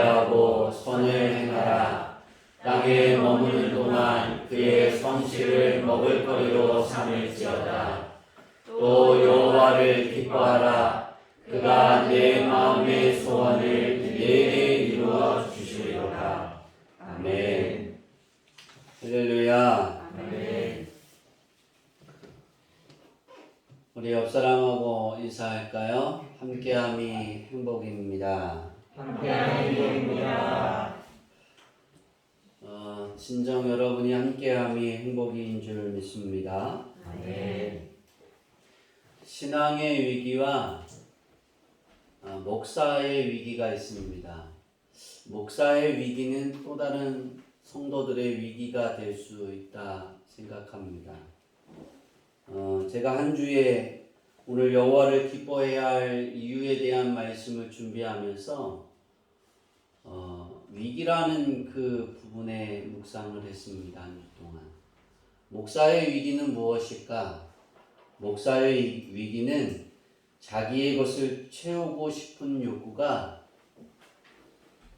하고 선을 행하라. 땅에 머무는 동안 그의 성실을 먹을 거리로 삼을지어다. 또 여호와를 기뻐하라. 그가 내 마음의 소원을 내게 이루어 주시리로다. 아멘. 할렐루야. 아멘. 우리 옆 사람하고 인사할까요? 함께함이 행복입니다. 함께하는 행복입니다. 어, 진정 여러분이 함께함이 행복인 줄 믿습니다. 아멘. 신앙의 위기와 어, 목사의 위기가 있습니다. 목사의 위기는 또 다른 성도들의 위기가 될 수 있다 생각합니다. 어, 제가 한 주에 오늘 여호와를 기뻐해야 할 이유에 대한 말씀을 준비하면서 어, 위기라는 그 부분에 묵상을 했습니다. 한 주 동안. 목사의 위기는 무엇일까? 목사의 위기는 자기의 것을 채우고 싶은 욕구가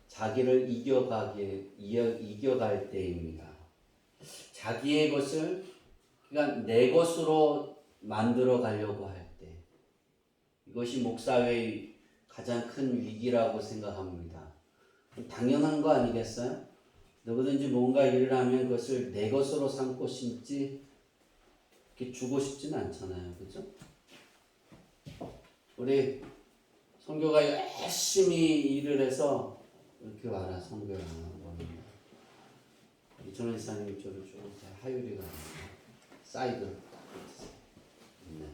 자기를 이겨가게 이겨, 이겨갈 때입니다. 자기의 것을 그러니까 내 것으로 만들어 가려고 할 때 이것이 목사의 가장 큰 위기라고 생각합니다. 당연한 거 아니겠어요? 누구든지 뭔가 일을 하면 그것을 내 것으로 삼고 싶지 이렇게 주고 싶진 않잖아요. 그죠? 우리 성교가 열심히 일을 해서 이렇게 와라 성교야. 이천원 이사님 저를 조금 하율이가 사이드 네.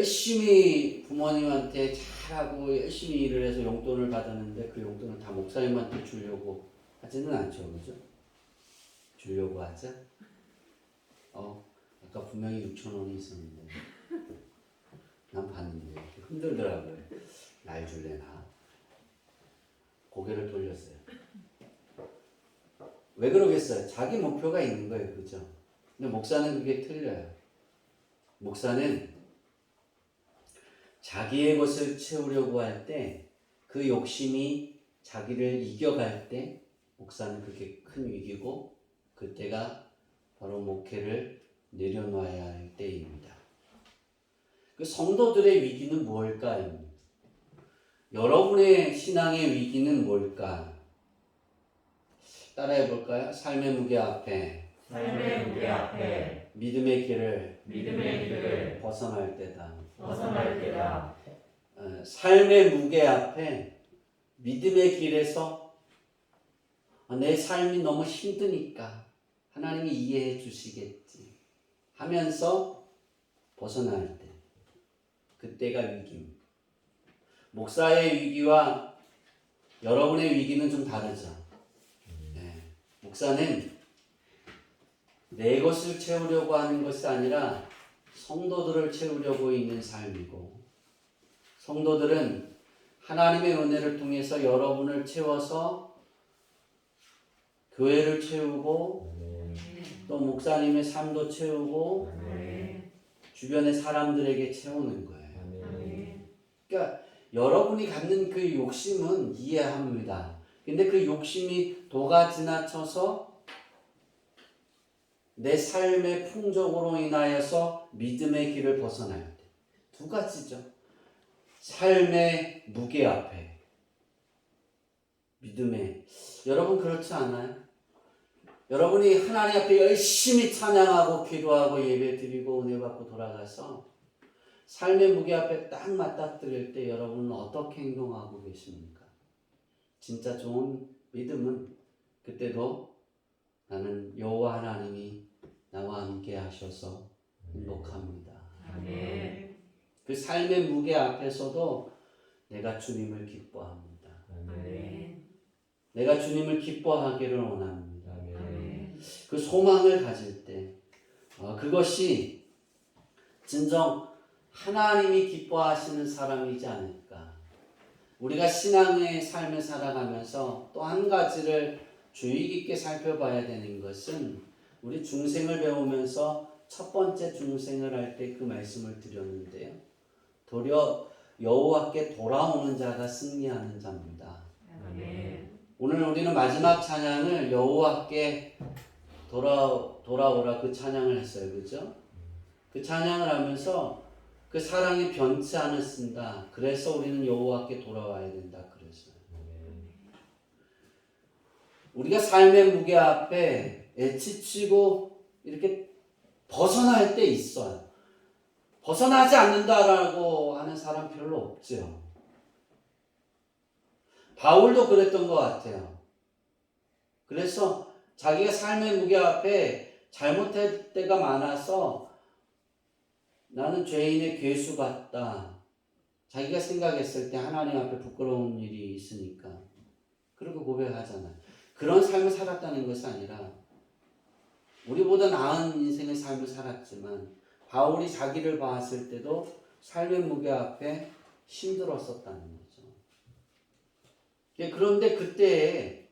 열심히 부모님한테 잘하고 열심히 일을 해서 용돈을 받았는데 그 용돈을 다 목사님한테 주려고 하지는 않죠, 그죠? 주려고 하자. 어, 아까 분명히 6천 원이 있었는데 난 봤는데 흔들더라고요. 날 줄래나? 고개를 돌렸어요. 왜 그러겠어요? 자기 목표가 있는 거예요, 그죠? 근데 목사는 그게 틀려요. 목사는 자기의 것을 채우려고 할 때 그 욕심이 자기를 이겨갈 때 목사는 그게 큰 위기고 그때가 바로 목회를 내려놔야 할 때입니다. 그 성도들의 위기는 무엇일까? 여러분의 신앙의 위기는 뭘까? 따라해 볼까요? 삶의 무게 앞에 삶의 무게 앞에 믿음의 길을 믿음의 길을 벗어날 때다. 벗어날 때다. 어, 삶의 무게 앞에 믿음의 길에서 어, 내 삶이 너무 힘드니까 하나님이 이해해 주시겠지 하면서 벗어날 때 그때가 위기입니다. 목사의 위기와 여러분의 위기는 좀 다르죠. 네. 목사는 내 것을 채우려고 하는 것이 아니라 성도들을 채우려고 있는 삶이고 성도들은 하나님의 은혜를 통해서 여러분을 채워서 교회를 채우고 또 목사님의 삶도 채우고 주변의 사람들에게 채우는 거예요. 그러니까 여러분이 갖는 그 욕심은 이해합니다. 근데 그 욕심이 도가 지나쳐서 내 삶의 풍족으로 인하여서 믿음의 길을 벗어날 때두 가지죠. 삶의 무게 앞에 믿음의 여러분 그렇지 않아요? 여러분이 하나님 앞에 열심히 찬양하고 기도하고 예배드리고 은혜 받고 돌아가서 삶의 무게 앞에 딱 맞닥뜨릴 때 여러분은 어떻게 행동하고 계십니까? 진짜 좋은 믿음은 그때도 나는 여호와 하나님이 나와 함께 하셔서 행복합니다. 아멘. 그 삶의 무게 앞에서도 내가 주님을 기뻐합니다. 아멘. 내가 주님을 기뻐하기를 원합니다. 아멘. 그 소망을 가질 때 어, 그것이 진정 하나님이 기뻐하시는 사람이지 않을까. 우리가 신앙의 삶을 살아가면서 또 한 가지를 주의 깊게 살펴봐야 되는 것은 우리 중생을 배우면서 첫 번째 중생을 할 때 그 말씀을 드렸는데요. 도리어 여호와께 돌아오는 자가 승리하는 자입니다. 아멘. 오늘 우리는 마지막 찬양을 여호와께 돌아 돌아오라 그 찬양을 했어요. 그죠? 그 찬양을 하면서 그 사랑이 변치 않았습니다. 그래서 우리는 여호와께 돌아와야 된다 그랬어요. 우리가 삶의 무게 앞에 지치고 이렇게 벗어날 때 있어요. 벗어나지 않는다라고 하는 사람 별로 없죠. 바울도 그랬던 것 같아요. 그래서 자기가 삶의 무게 앞에 잘못할 때가 많아서 나는 죄인의 괴수 같다. 자기가 생각했을 때 하나님 앞에 부끄러운 일이 있으니까. 그렇게 고백하잖아요. 그런 삶을 살았다는 것이 아니라 우리보다 나은 인생의 삶을 살았지만 바울이 자기를 봤을 때도 삶의 무게 앞에 힘들었었다는 거죠. 예, 그런데 그때에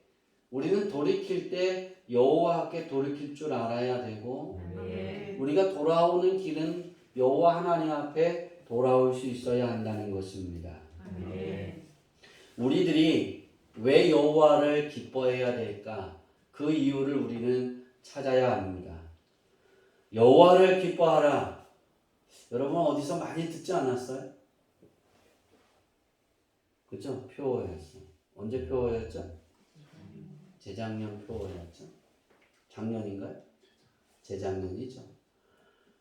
우리는 돌이킬 때 여호와께 돌이킬 줄 알아야 되고 아멘. 우리가 돌아오는 길은 여호와 하나님 앞에 돌아올 수 있어야 한다는 것입니다. 아멘. 우리들이 왜 여호와를 기뻐해야 될까? 그 이유를 우리는 찾아야 합니다. 여호와를 기뻐하라. 여러분 어디서 많이 듣지 않았어요? 그죠? 표어였어. 언제 표어였죠? 재작년 표어였죠. 작년인가요? 재작년이죠.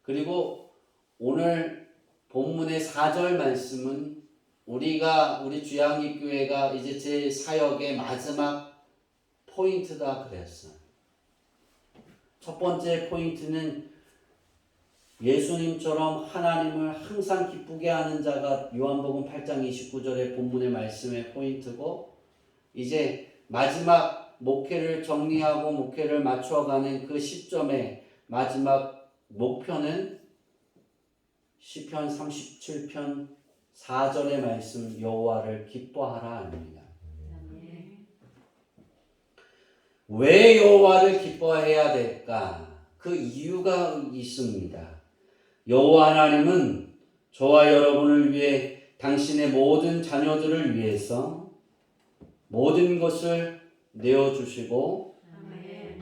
그리고 오늘 본문의 4절 말씀은 우리가 우리 주양기 교회가 이제 제 사역의 마지막 포인트다 그랬어요. 첫 번째 포인트는 예수님처럼 하나님을 항상 기쁘게 하는 자가 요한복음 8장 29절의 본문의 말씀의 포인트고 이제 마지막 목회를 정리하고 목회를 맞춰가는 그 시점의 마지막 목표는 시편 37편 4절의 말씀 여호와를 기뻐하라 합니다. 아멘. 왜 여호와를 기뻐해야 될까? 그 이유가 있습니다. 여호와 하나님은 저와 여러분을 위해 당신의 모든 자녀들을 위해서 모든 것을 내어 주시고.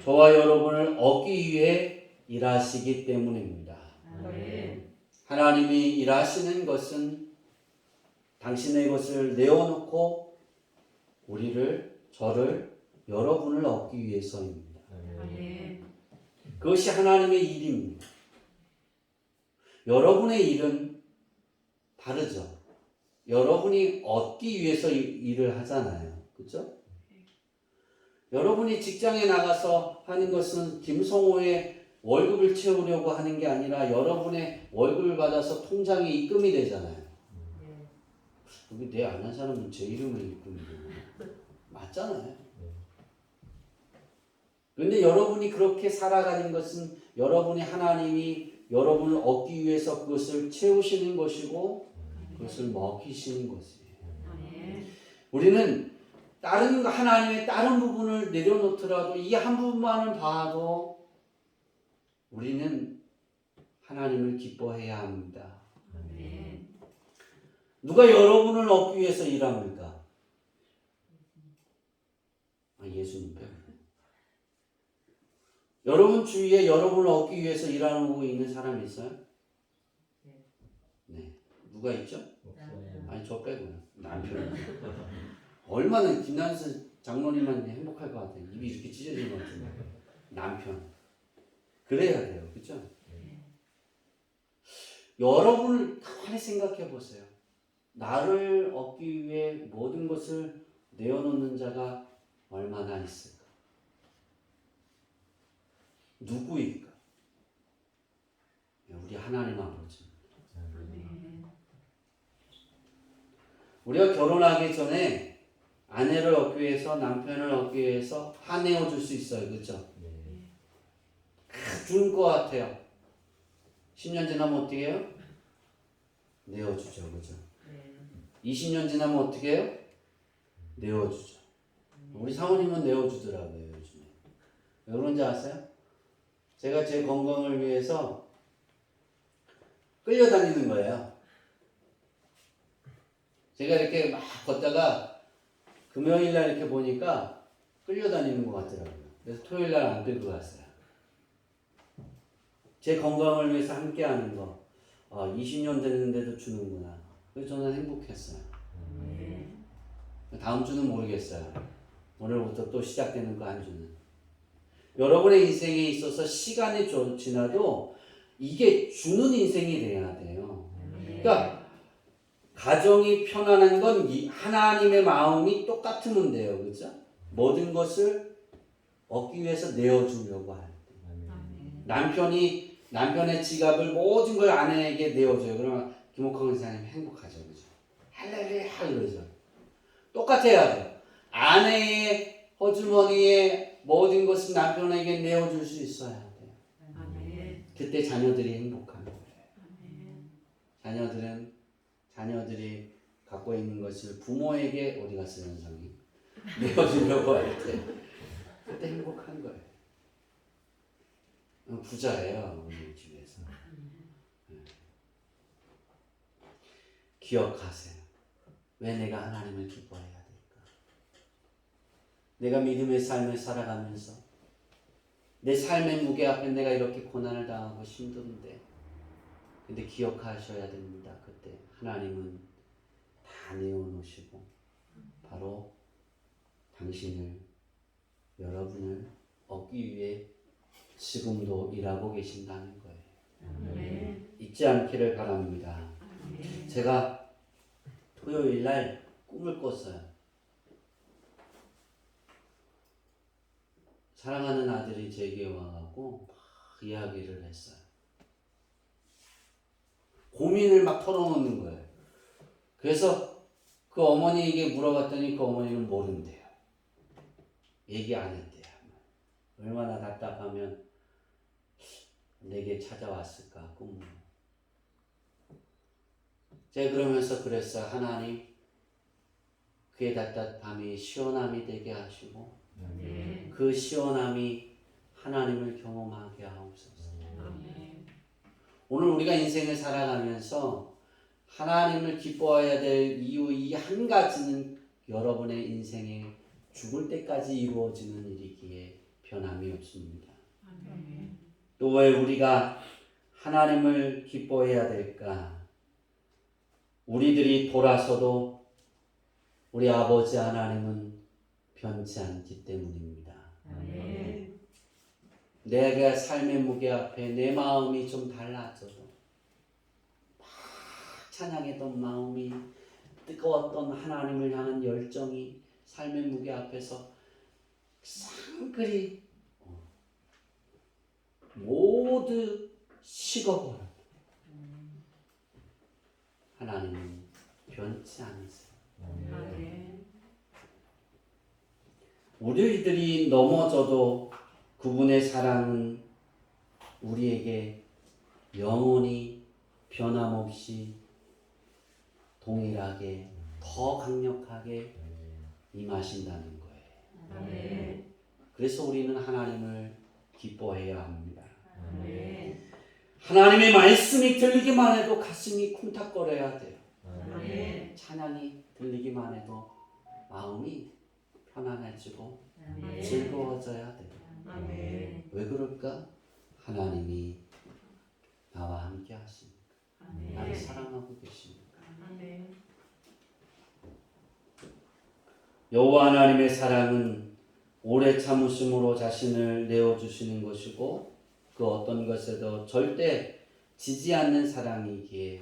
저와 여러분을 얻기 위해 일하시기 때문입니다. 아멘. 하나님이 일하시는 것은 당신의 것을 내어놓고 우리를 저를 여러분을 얻기 위해서입니다. 그것이 하나님의 일입니다. 여러분의 일은 다르죠. 여러분이 얻기 위해서 이- 일을 하잖아요. 그죠? 여러분이 직장에 나가서 하는 것은 김성호의 월급을 채우려고 하는 게 아니라 여러분의 월급을 받아서 통장에 입금이 되잖아요. 여기 내 아는 사람은 제 이름을 입금이 되고 맞잖아요. 그런데 여러분이 그렇게 살아가는 것은 여러분이 하나님이 여러분을 얻기 위해서 그것을 채우시는 것이고 그것을 먹이시는 것이에요. 우리는 다른 하나님의 다른 부분을 내려놓더라도 이 한 부분만을 봐도 우리는 하나님을 기뻐해야 합니다. 누가 여러분을 얻기 위해서 일합니까? 아, 예수님. 여러분 주위에 여러분을 얻기 위해서 일하고 있는 사람이 있어요? 네. 누가 있죠? 아니 저 빼고요. 남편. 얼마나 김난수 장로님만 행복할 것 같아요. 입이 이렇게 찢어질 것 같은데. 남편. 그래야 돼요. 그죠? 여러분을 가만히 생각해 보세요. 나를 얻기 위해 모든 것을 내어놓는 자가 얼마나 있을까? 누구일까? 우리 하나님 아버지. 우리가 결혼하기 전에 아내를 얻기 위해서 남편을 얻기 위해서 화내어 줄수 있어요. 그죠? 주는 것 같아요. 10년 지나면 어떻게 해요? 내어주죠. 그죠? 20년 지나면 어떻게 해요? 내어주죠. 우리 사모님은 내어주더라고요. 요즘에. 왜 그런지 아세요? 제가 제 건강을 위해서 끌려다니는 거예요. 제가 이렇게 막 걷다가 금요일 날 이렇게 보니까 끌려다니는 것 같더라고요. 그래서 토요일 날안 끌고 갔어요. 제 건강을 위해서 함께 하는 거. 아, 20년 됐는데도 주는구나. 그래서 저는 행복했어요. 아멘. 다음 주는 모르겠어요. 오늘부터 또 시작되는 거 한 주는. 여러분의 인생에 있어서 시간이 좀 지나도 이게 주는 인생이 돼야 돼요. 그러니까 가정이 편안한 건이 하나님의 마음이 똑같으면 돼요. 그죠? 모든 것을 얻기 위해서 내어주려고 할 때. 아멘. 남편이 남편의 지갑을 모든 걸 아내에게 내어줘요. 그러면 김옥환 선생님 행복하죠. 그죠? 할렐루야 그러죠. 똑같아야 돼요. 아내의 허주머니에 모든 것을 남편에게 내어줄 수 있어야 돼요. 아멘. 그때 자녀들이 행복한 거예요. 아멘. 자녀들은 자녀들이 갖고 있는 것을 부모에게 어디 갔어요, 현상이? 내어주려고 할 때. 그때 행복한 거예요. 어, 부자예요, 우리 집에서. 네. 기억하세요. 왜 내가 하나님을 기뻐해야? 내가 믿음의 삶을 살아가면서 내 삶의 무게 앞에 내가 이렇게 고난을 당하고 힘든데 근데 기억하셔야 됩니다. 그때 하나님은 다 내어놓으시고 바로 당신을 여러분을 얻기 위해 지금도 일하고 계신다는 거예요. 아멘. 잊지 않기를 바랍니다. 제가 토요일 날 꿈을 꿨어요. 사랑하는 아들이 제게 와가고 막 이야기를 했어요. 고민을 막 털어놓는 거예요. 그래서 그 어머니에게 물어봤더니 그 어머니는 모른대요. 얘기 안 했대요. 얼마나 답답하면 내게 찾아왔을까 꿈으로. 제가 그러면서 그랬어요. 하나님, 그의 답답함이 시원함이 되게 하시고 아멘. 그 시원함이 하나님을 경험하게 하옵소서. 아멘. 오늘 우리가 인생을 살아가면서 하나님을 기뻐해야 될 이유 이 한 가지는 여러분의 인생에 죽을 때까지 이루어지는 일이기에 변함이 없습니다. 또 왜 우리가 하나님을 기뻐해야 될까? 우리들이 돌아서도 우리 아버지 하나님은 변치 않기 때문입니다. 내가 삶의 무게 앞에 내 마음이 좀 달라져도 막 찬양했던 마음이 뜨거웠던 하나님을 향한 열정이 삶의 무게 앞에서 쌍그리 어, 모두 식어버려. 하나님은 변치 않으세요. 아멘. 우리들이 넘어져도 그분의 사랑은 우리에게 영원히 변함없이 동일하게 더 강력하게 임하신다는 거예요. 그래서 우리는 하나님을 기뻐해야 합니다. 하나님의 말씀이 들리기만 해도 가슴이 쿵탁거려야 돼요. 찬양이 들리기만 해도 마음이 편안해지고 아멘. 즐거워져야 돼요. 아멘. 왜 그럴까? 하나님이 나와 함께 하십니까? 나를 아멘. 사랑하고 계십니까? 아멘. 여호와 하나님의 사랑은 오래 참으심으로 자신을 내어 주시는 것이고 그 어떤 것에도 절대 지지 않는 사랑이기에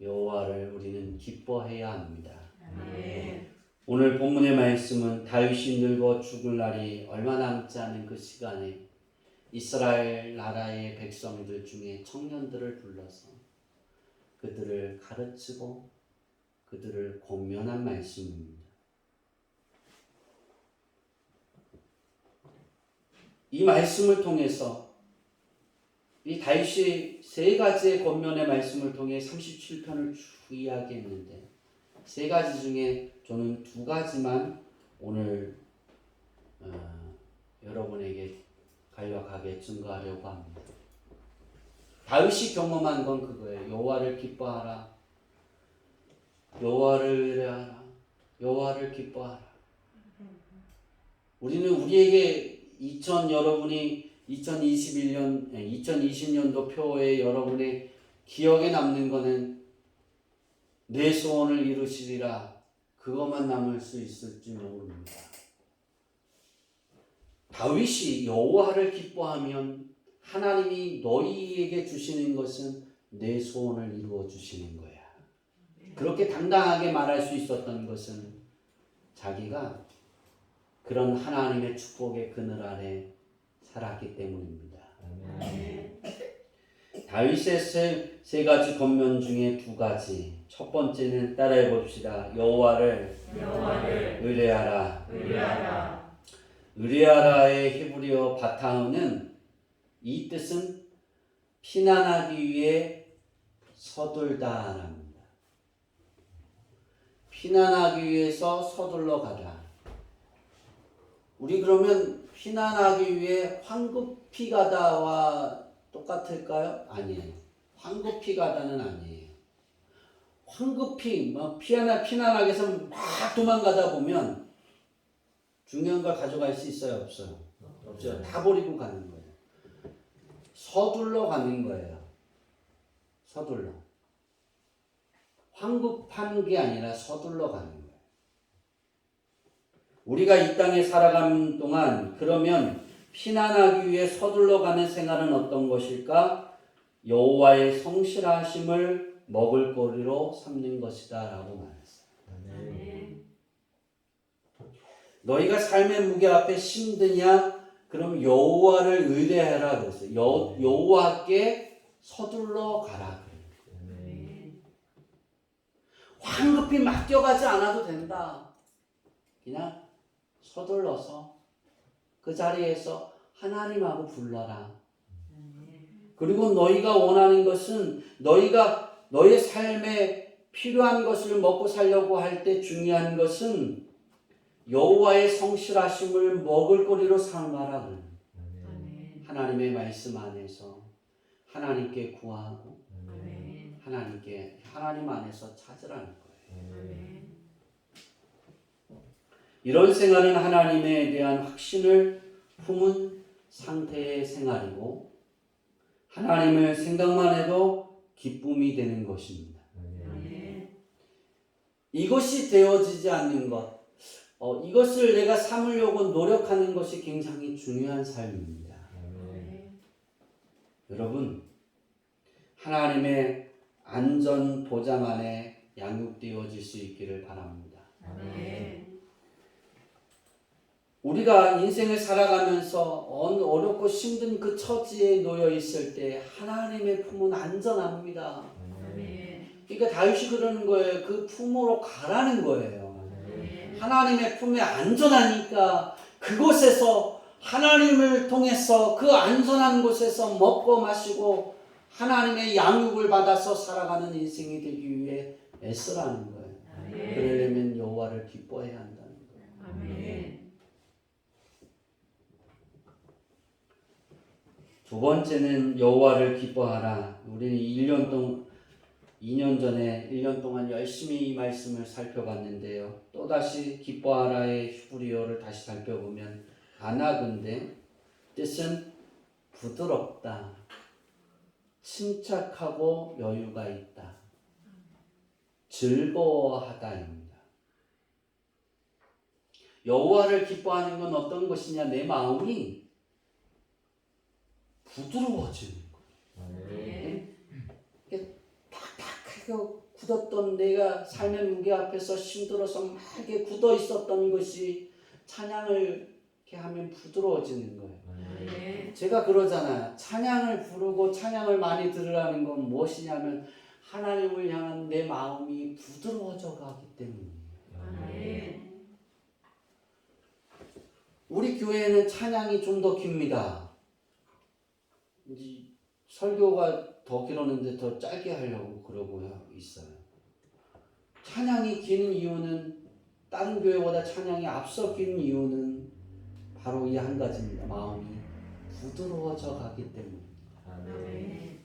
여호와를 우리는 기뻐해야 합니다. 아멘. 오늘 본문의 말씀은 다윗이 늙어 죽을 날이 얼마 남지 않은 그 시간에 이스라엘 나라의 백성들 중에 청년들을 불러서 그들을 가르치고 그들을 권면한 말씀입니다. 이 말씀을 통해서 이 다윗이 세 가지의 권면의 말씀을 통해 37편을 쭉 이야기했는데 세 가지 중에 저는 두 가지만 오늘 어, 여러분에게 간략하게 증거하려고 합니다. 다윗이 경험한 건 그거예요. 여호와를 기뻐하라. 여호와를 의뢰하라. 여호와를 기뻐하라. 우리는 우리에게 2000 여러분이 2021년 2020년도 표에 여러분의 기억에 남는 거는 내 소원을 이루시리라 그것만 남을 수 있을지 모릅니다. 다윗이 여호와를 기뻐하면 하나님이 너희에게 주시는 것은 내 소원을 이루어 주시는 거야. 그렇게 당당하게 말할 수 있었던 것은 자기가 그런 하나님의 축복의 그늘 아래 살았기 때문입니다. 아멘. 다윗의 세, 세 가지 겉면 중에 두 가지. 첫 번째는 따라해 봅시다. 여호와를 의뢰하라. 의뢰하라. 의뢰하라의 히브리어 바타흐는 이 뜻은 피난하기 위해 서둘다랍니다. 피난하기 위해서 서둘러 가다. 우리 그러면 피난하기 위해 황급히 가다와 똑같을까요? 아니에요. 황급히 가다는 아니에요. 황급히 막 피난 피난하기 위해서 막 도망가다 보면 중요한 걸 가져갈 수 있어요, 없어요? 없죠. 다 버리고 가는 거예요. 서둘러 가는 거예요. 서둘러. 황급한 게 아니라 서둘러 가는 거예요. 우리가 이 땅에 살아가는 동안 그러면 피난하기 위해 서둘러 가는 생활은 어떤 것일까? 여호와의 성실하심을 먹을거리로 삼는 것이다라고 말했어요. 아멘. 너희가 삶의 무게 앞에 힘드냐? 그럼 여호와를 의뢰하라 그랬어요. 여, 여호와께 서둘러 가라. 황급히 막 뛰어가지 않아도 된다. 그냥 서둘러서 그 자리에서 하나님하고 불러라. 그리고 너희가 원하는 것은 너희가 너의 삶에 필요한 것을 먹고 살려고 할 때 중요한 것은 여호와의 성실하심을 먹을 거리로 삼아라. 그래요. 아멘. 하나님의 말씀 안에서 하나님께 구하고. 하나님께 하나님 안에서 찾으라는 거예요. 이런 생활은 하나님에 대한 확신을 품은 상태의 생활이고 하나님을 생각만 해도 기쁨이 되는 것입니다. 이것이 되어지지 않는 것, 어, 이것을 내가 삼으려고 노력하는 것이 굉장히 중요한 삶입니다. 여러분, 하나님의 안전 보장 안에 양육되어질 수 있기를 바랍니다. 아멘. 우리가 인생을 살아가면서 어렵고 힘든 그 처지에 놓여 있을 때 하나님의 품은 안전합니다. 그러니까 다윗이 그러는 거예요. 그 품으로 가라는 거예요. 하나님의 품에 안전하니까 그곳에서 하나님을 통해서 그 안전한 곳에서 먹고 마시고 하나님의 양육을 받아서 살아가는 인생이 되기 위해 애쓰라는 거예요. 그러려면 여호와를 기뻐해야 한다는 거예요. 아멘. 두 번째는 여호와를 기뻐하라. 우리는 1년 동 2년 전에 1년 동안 열심히 이 말씀을 살펴봤는데요. 또다시 기뻐하라의 히브리어를 다시 살펴보면 아나근데 뜻은 부드럽다. 침착하고 여유가 있다. 즐거워하다입니다. 여호와를 기뻐하는 건 어떤 것이냐? 내 마음이 부드러워지는 거예요. 아멘. 탁탁하게 굳었던 내가 삶의 무게 앞에서 힘들어서 막 이렇게 굳어 있었던 것이 찬양을 이렇게 하면 부드러워지는 거예요. 아멘. 제가 그러잖아요. 찬양을 부르고 찬양을 많이 들으라는 건 무엇이냐면 하나님을 향한 내 마음이 부드러워져 가기 때문이에요. 아멘. 우리 교회는 찬양이 좀 더 깁니다. 이제 설교가 더 길었는데 더 짧게 하려고 그러고 있어요. 찬양이 긴 이유는 다른 교회보다 찬양이 앞서 긴 이유는 바로 이 한 가지입니다. 마음이 부드러워져 가기 때문에. 아멘.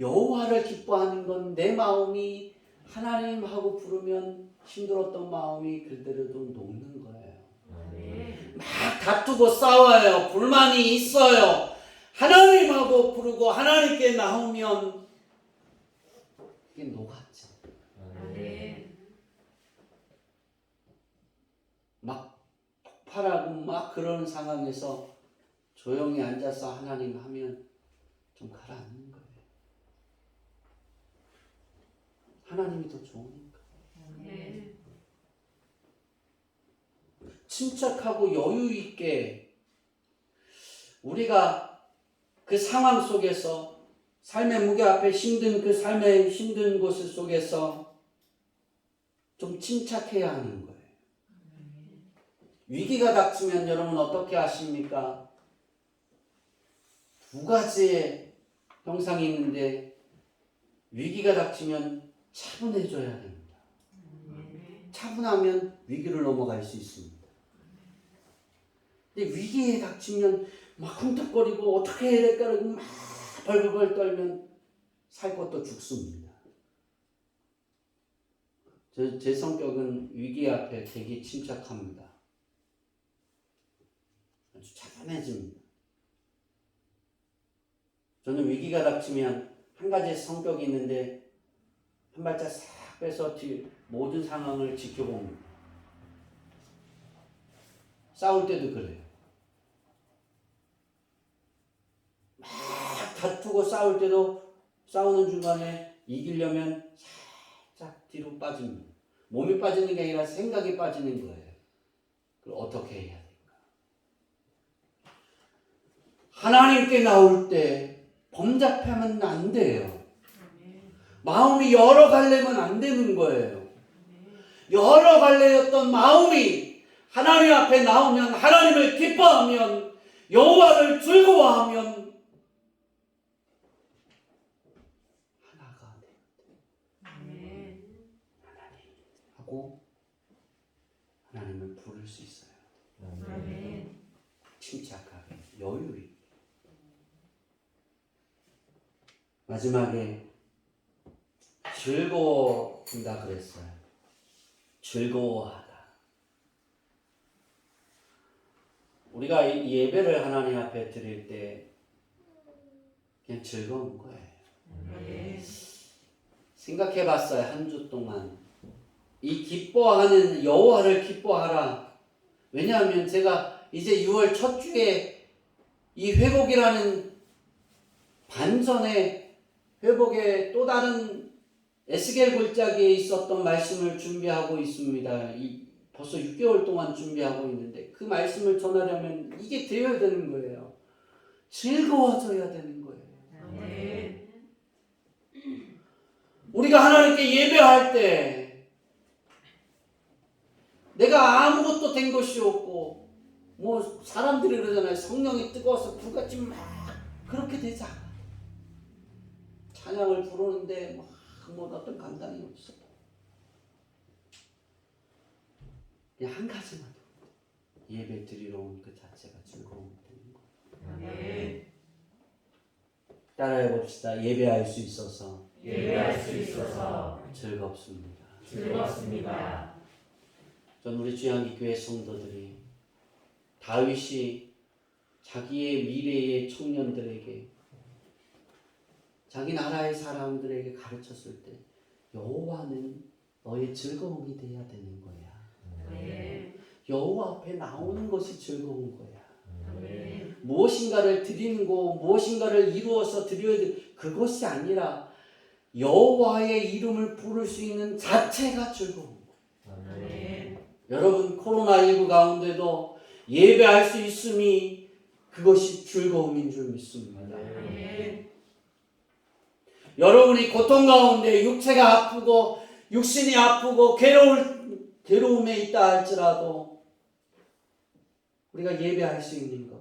여호와를 기뻐하는 건 내 마음이 하나님하고 부르면 힘들었던 마음이 그대로도 녹는 거예요. 아멘. 막 다투고 싸워요. 불만이 있어요. 하나님하고 부르고 하나님께 나오면 이게 녹았죠. 아멘. 막 폭발하고 막 그런 상황에서 조용히 앉아서 하나님 하면 좀 가라앉는 거예요. 하나님이 더 좋으니까. 아멘. 침착하고 여유 있게 우리가 그 상황 속에서 삶의 무게 앞에 힘든 그 삶의 힘든 곳 속에서 좀 침착해야 하는 거예요. 위기가 닥치면 여러분 어떻게 하십니까? 두 가지의 형상이 있는데 위기가 닥치면 차분해져야 됩니다. 차분하면 위기를 넘어갈 수 있습니다. 근데 위기에 닥치면 막 쿵탁거리고 어떻게 해야 될까 그러고 막 벌벌벌 떨면 살 것도 죽습니다. 제, 제 성격은 위기 앞에 되게 침착합니다. 아주 차분해집니다. 저는 위기가 닥치면 한 가지 성격이 있는데 한 발짝 싹 빼서 뒤 모든 상황을 지켜봅니다. 싸울 때도 그래요. 막 다투고 싸울 때도 싸우는 중간에 이기려면 살짝 뒤로 빠집니다. 몸이 빠지는 게 아니라 생각이 빠지는 거예요. 그럼 어떻게 해야 될까? 하나님께 나올 때 범잡하면 안 돼요. 마음이 여러 갈래면 안 되는 거예요. 여러 갈래였던 마음이 하나님 앞에 나오면 하나님을 기뻐하면 여호와를 즐거워하면 하나가 돼. 아멘. 하고 하나님을 부를 수 있어요. 아멘. 침착하게 여유 있게. 마지막에 즐거워한다 그랬어요. 즐거워하다. 우리가 이 예배를 하나님 앞에 드릴 때 그냥 즐거운 거예요. 아멘. 생각해 봤어요. 한 주 동안. 이 기뻐하는 여호와를 기뻐하라. 왜냐하면 제가 이제 6월 첫 주에 이 회복이라는 반전의 회복의 또 다른 에스겔 골짜기에 있었던 말씀을 준비하고 있습니다. 이 벌써 6개월 동안 준비하고 있는데 그 말씀을 전하려면 이게 되어야 되는 거예요. 즐거워져야 되는 거예요. 아멘. 우리가 하나님께 예배할 때 내가 아무것도 된 것이 없고 뭐 사람들이 그러잖아요. 성령이 뜨거워서 불같이 막 그렇게 않아 찬양을 부르는데 막 뭐 어떤 감당이 없어. 그냥 한 가지만 예배 드리러 온 그 자체가 즐거움이 되는 거예요. 아멘. 따라해 봅시다. 예배할 수 있어서 예배할 수 있어서 즐겁습니다. 즐겁습니다. 전 우리 주양기 교회 성도들이 다윗이 자기의 미래의 청년들에게 자기 나라의 사람들에게 가르쳤을 때 여호와는 너의 즐거움이 돼야 되는 거야. 아멘. 여호와 앞에 나오는 것이 즐거운 거야. 아멘. 무엇인가를 드리는 거, 무엇인가를 이루어서 드려야 돼. 그것이 아니라 여호와의 이름을 부를 수 있는 자체가. 아멘. 여러분 코로나19 가운데도 예배할 수 있음이 그것이 즐거움인 줄 믿습니다. 아멘. 여러분이 고통 가운데 육체가 아프고 육신이 아프고 괴로울 괴로움에 있다 할지라도 우리가 예배할 수 있는 것,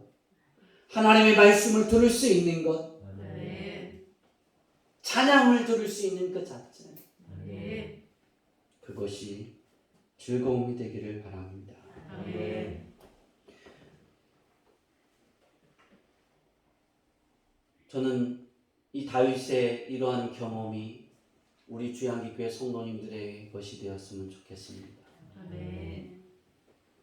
하나님의 말씀을 들을 수 있는 것, 아멘. 찬양을 들을 수 있는 그 자체, 아멘. 그것이 즐거움이 되기를 바랍니다. 아멘. 저는 이 다윗의 이러한 경험이 우리 주양기교회 성도님들의 것이 되었으면 좋겠습니다. 아멘.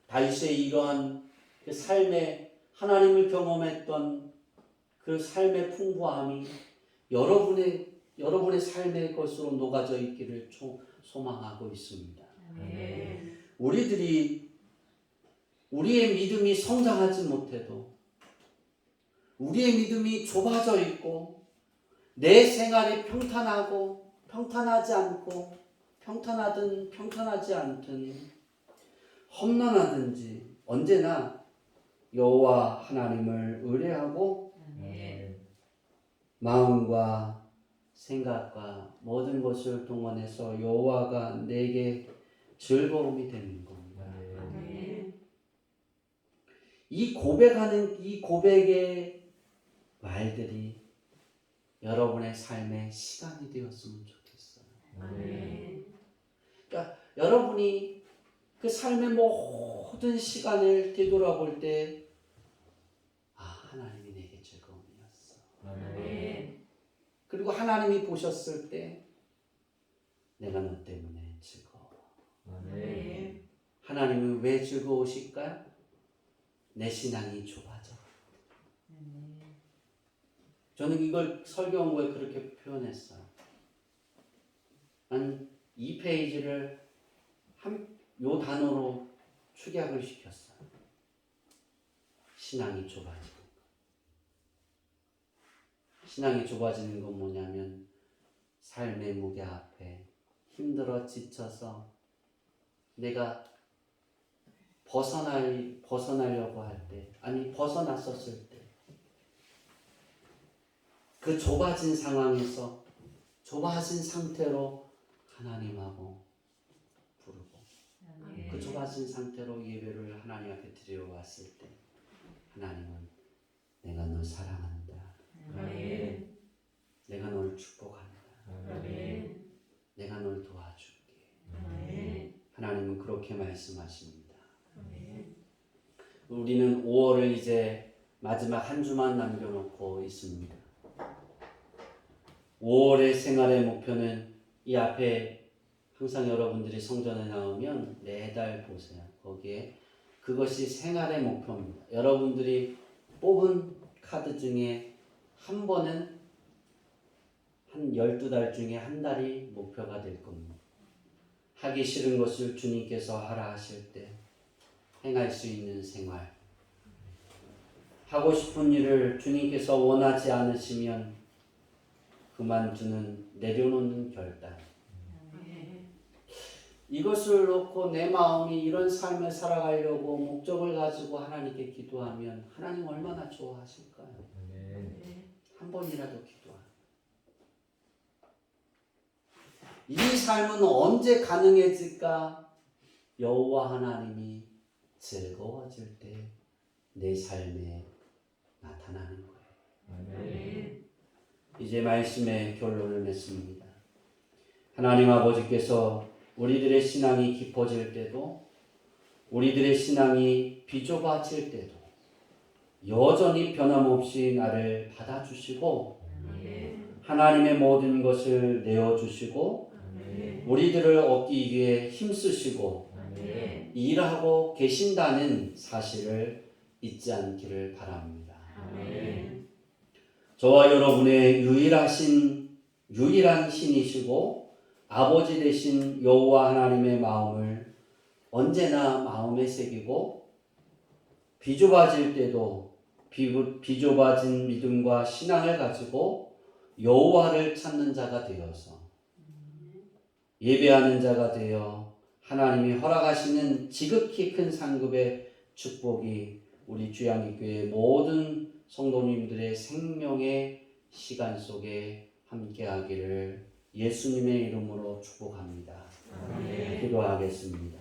다윗의 이러한 그 삶의 하나님을 경험했던 그 삶의 풍부함이 여러분의 여러분의 삶의 것으로 녹아져 있기를 초- 소망하고 있습니다. 아멘. 우리들이 우리의 믿음이 성장하지 못해도 우리의 믿음이 좁아져 있고 내 생활이 평탄하고 평탄하지 않고 평탄하든 평탄하지 않든 험난하든지 언제나 여호와 하나님을 의뢰하고. 마음과 생각과 모든 것을 동원해서 여호와가 내게 즐거움이 되는 겁니다. 아멘. 이 고백하는 이 고백의 말들이 여러분의 삶의 시간이 되었으면 좋겠어요. 아멘. 여러분이 그 삶의 모든 시간을 되돌아볼 때, 아, 하나님이 내게 즐거움이었어. 아멘. 그리고 하나님이 보셨을 때, 내가 너 때문에. 아멘. 하나님은 왜 즐거우실까요? 내 신앙이 좁아져. 저는 이걸 설교원고에 그렇게 표현했어요. 한이 페이지를 한 요 단어로 축약을 시켰어요. 신앙이 좁아지는 것. 신앙이 좁아지는 건 뭐냐면 삶의 무게 앞에 힘들어 지쳐서 내가 벗어날 벗어나려고 할 때, 아니 벗어났었을 때, 그 좁아진 상황에서 좁아진 상태로 하나님하고 부르고. 그 좁아진 상태로 예배를 하나님 앞에 드려왔을 때 하나님은 내가 널 사랑한다. 아멘. 내가 널 축복한다. 아멘. 내가 널 도와줄게. 아멘. 하나님은 그렇게 말씀하십니다. 우리는 5월을 이제 마지막 한 주만 남겨놓고 있습니다. 5월의 생활의 목표는 이 앞에 항상 여러분들이 성전에 나오면 매달 보세요. 거기에 그것이 생활의 목표입니다. 여러분들이 뽑은 카드 중에 한 번은 한 12달 중에 한 달이 목표가 될 겁니다. 하기 싫은 것을 주님께서 하라 하실 때 행할 수 있는 생활. 하고 싶은 일을 주님께서 원하지 않으시면 그만두는 내려놓는 결단. 이것을 놓고 내 마음이 이런 삶을 살아가려고 목적을 가지고 하나님께 기도하면 하나님 얼마나 좋아하실까요? 아멘. 한 번이라도 기도하는. 이 삶은 언제 가능해질까? 여호와 하나님이 즐거워질 때 내 삶에 나타나는 거예요. 아멘. 이제 말씀의 결론을 맺습니다. 하나님 아버지께서 우리들의 신앙이 깊어질 때도 우리들의 신앙이 비좁아질 때도 여전히 변함없이 나를 받아주시고. 하나님의 모든 것을 내어주시고 아멘. 우리들을 얻기 위해 힘쓰시고 아멘. 일하고 계신다는 사실을 잊지 않기를 바랍니다. 아멘. 저와 여러분의 유일하신 유일한 신이시고 아버지 되신 여호와 하나님의 마음을 언제나 마음에 새기고 비좁아질 때도 비, 비좁아진 믿음과 신앙을 가지고 여호와를 찾는 자가 되어서 예배하는 자가 되어 하나님이 허락하시는 지극히 큰 상급의 축복이 우리 주양기교회 모든 성도님들의 생명의 시간 속에 함께하기를 예수님의 이름으로 축복합니다. 아멘. 기도하겠습니다.